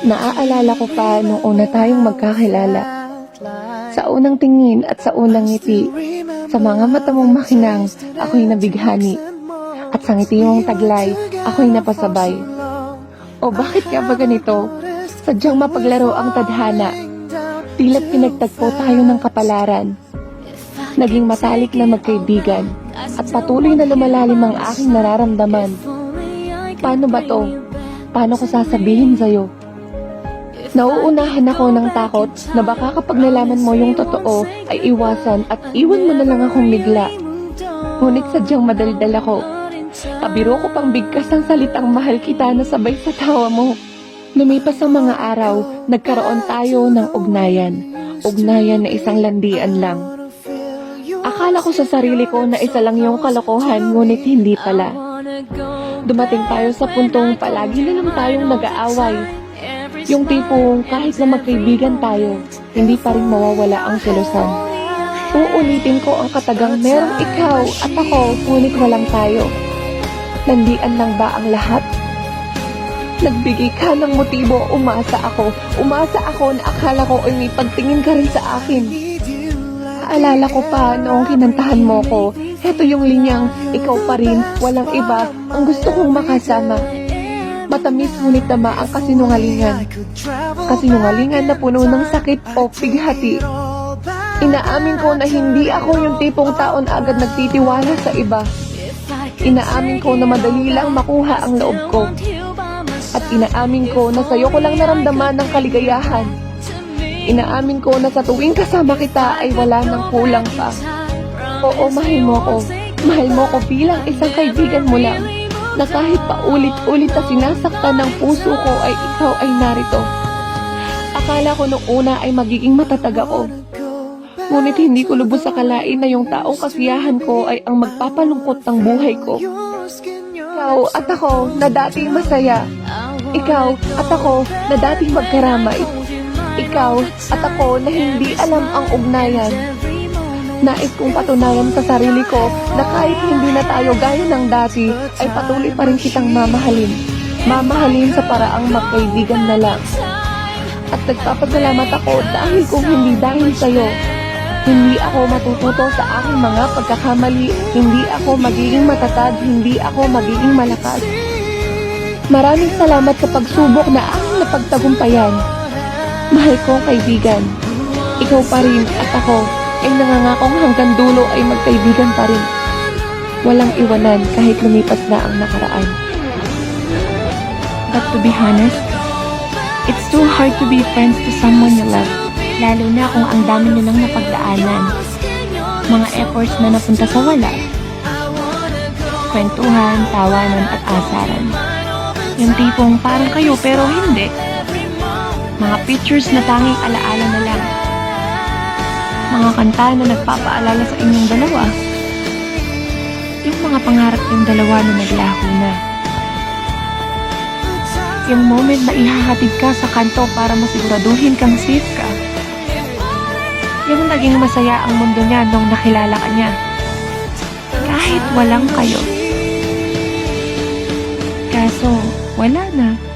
Naaalala ko pa nung una tayong magkakilala. Sa unang tingin at sa unang ngiti, sa mga mata mong makinang, ako'y nabighani. At sa ngiti mong taglay, ako'y napasabay. O bakit ka ba ganito? Sadyang mapaglaro ang tadhana. Tila't pinagtagpo tayo ng kapalaran. Naging matalik na magkaibigan at patuloy na lumalalim ang aking nararamdaman. Paano ba to? Paano ko sasabihin sa'yo? Nauunahan ako ng takot na baka kapag nalaman mo yung totoo ay iwasan at iwan mo na lang akong bigla. Ngunit sadyang madaldal ako. Pabiro ko pang bigkas ang salitang mahal kita na sabay sa tawa mo. Lumipas ang mga araw, nagkaroon tayo ng ugnayan. Ugnayan na isang landian lang. Akala ko sa sarili ko na isa lang yung kalokohan, ngunit hindi pala. Dumating tayo sa puntong palagi na lang tayong nag-aaway. Yung tipong kahit na magkaibigan tayo, hindi pa rin mawawala ang selosan. Uulitin ko ang katagang merong ikaw at ako, ngunit walang tayo. Landian lang ba ang lahat? Nagbigay ka ng motibo, umasa ako. Umasa ako na akala ko ay may pagtingin ka rin sa akin. Aalala ko pa noong kinantahan mo ko, heto yung linyang, ikaw pa rin, walang iba, ang gusto kong makasama. Matamis ngunit tama ang kasinungalingan. Kasinungalingan na puno ng sakit o pighati. Inaamin ko na hindi ako yung tipong taon agad nagtitiwala sa iba. Inaamin ko na madali lang makuha ang loob ko. At inaamin ko na sa'yo ko lang naramdaman ng kaligayahan. Inaamin ko na sa tuwing kasama kita ay wala nang kulang pa. Oo, mahal mo ko. Mahal mo ko bilang isang kaibigan mo lang. Na kahit pa ulit-ulit na sinasaktan ng puso ko ay ikaw ay narito. Akala ko nung una ay magiging matatag ako. Ngunit hindi ko lubos sa kalain na yung taong kasiyahan ko ay ang magpapalungkot ng buhay ko. Ikaw at ako na dating masaya. Ikaw at ako na dating magkaramay. Ikaw at ako na hindi alam ang ugnayan. Nais kong patunayan sa sarili ko na kahit hindi na tayo gaya ng dati, ay patuloy pa rin kitang mamahalin. Mamahalin sa paraang magkaibigan na lang. At nagpapasalamat ako dahil kung hindi dahil sa'yo, hindi ako matututo sa aking mga pagkakamali, hindi ako magiging matatag, hindi ako magiging malakas. Maraming salamat sa pagsubok na aking napagtagumpayan. Mahal kong kaibigan, ikaw pa rin at ako ay nangangakong hanggang dulo ay magkaibigan pa rin. Walang iwanan kahit lumipas na ang nakaraan. But to be honest, it's too hard to be friends to someone you love. Lalo na kung ang dami nyo nang napagdaanan. Mga efforts na napunta sa wala. Kwentuhan, tawanan at asaran. Yung tipong parang kayo pero hindi. Mga pictures na tanging alaala na lang. Mga kanta na nagpapaalala sa inyong dalawa. Yung mga pangarap yung dalawa na naglaho na yung moment na ihahatid ka sa kanto para masiguraduhin kang safe ka. Yung naging masaya ang mundo niya nung nakilala ka niya. Kahit walang kayo. Kaso, wala na.